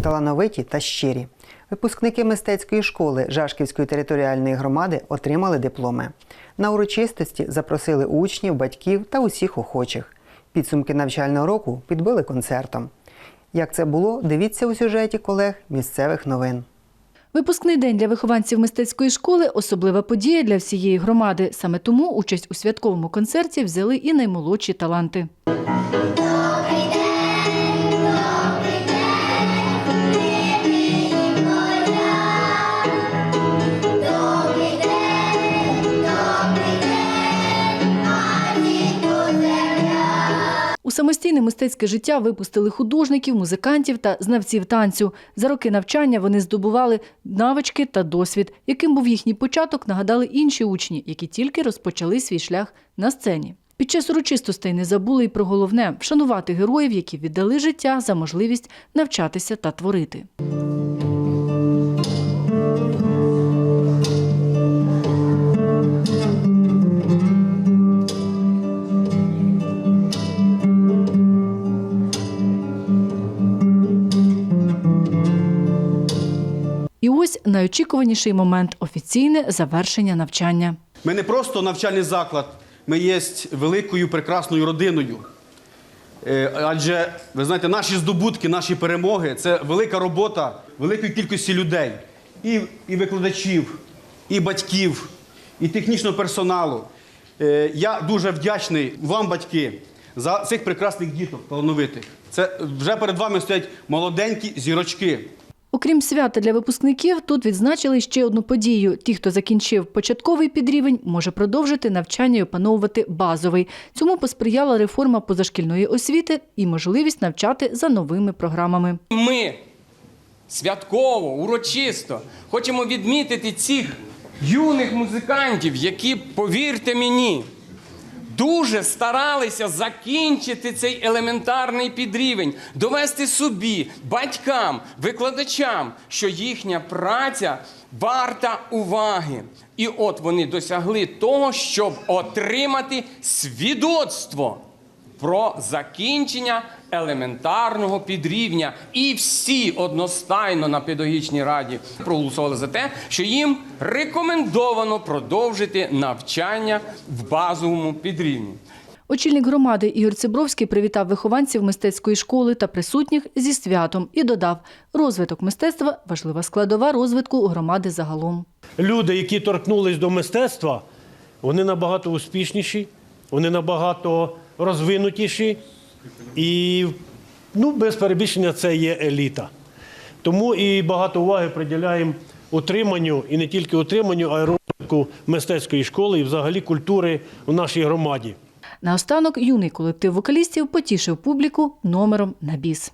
талановиті та щирі. Випускники мистецької школи Жашківської територіальної громади отримали дипломи. На урочистості запросили учнів, батьків та усіх охочих. Підсумки навчального року підбили концертом. Як це було, дивіться у сюжеті колег місцевих новин. Випускний день для вихованців мистецької школи особлива подія для всієї громади. Саме тому участь у святковому концерті взяли і наймолодші таланти. У самостійне мистецьке життя випустили художників, музикантів та знавців танцю. За роки навчання вони здобували навички та досвід. Яким був їхній початок, нагадали інші учні, які тільки розпочали свій шлях на сцені. Під час урочистостей не забули й про головне вшанувати героїв, які віддали життя за можливість навчатися та творити. Ось найочікуваніший момент офіційне завершення навчання. Ми не просто навчальний заклад, ми є великою прекрасною родиною. Е, Адже, ви знаєте, наші здобутки, наші перемоги це велика робота великої кількості людей. І, і викладачів, і батьків, і технічного персоналу. Е, Я дуже вдячний вам, батьки, за цих прекрасних діток талановитих. Це вже перед вами стоять молоденькі зірочки. Окрім свята для випускників, тут відзначили ще одну подію. Ті, хто закінчив початковий підрівень, може продовжити навчання і опановувати базовий. Цьому посприяла реформа позашкільної освіти і можливість навчати за новими програмами. Ми святково, урочисто хочемо відмітити цих юних музикантів, які, повірте мені, дуже старалися закінчити цей елементарний підрівень, довести собі, батькам, викладачам, що їхня праця варта уваги. І от вони досягли того, щоб отримати свідоцтво про закінчення елементарного підрівня. І всі одностайно на педагогічній раді проголосували за те, що їм рекомендовано продовжити навчання в базовому підрівні. Очільник громади Ігор Цибровський привітав вихованців мистецької школи та присутніх зі святом і додав, розвиток мистецтва важлива складова розвитку громади загалом. люди, які торкнулись до мистецтва, вони набагато успішніші, вони набагато розвинутіші. І ну, без перебільшення це є еліта. Тому і багато уваги приділяємо утриманню, і не тільки утриманню, а й розвитку мистецької школи і взагалі культури в нашій громаді. Наостанок юний колектив вокалістів потішив публіку номером на біс.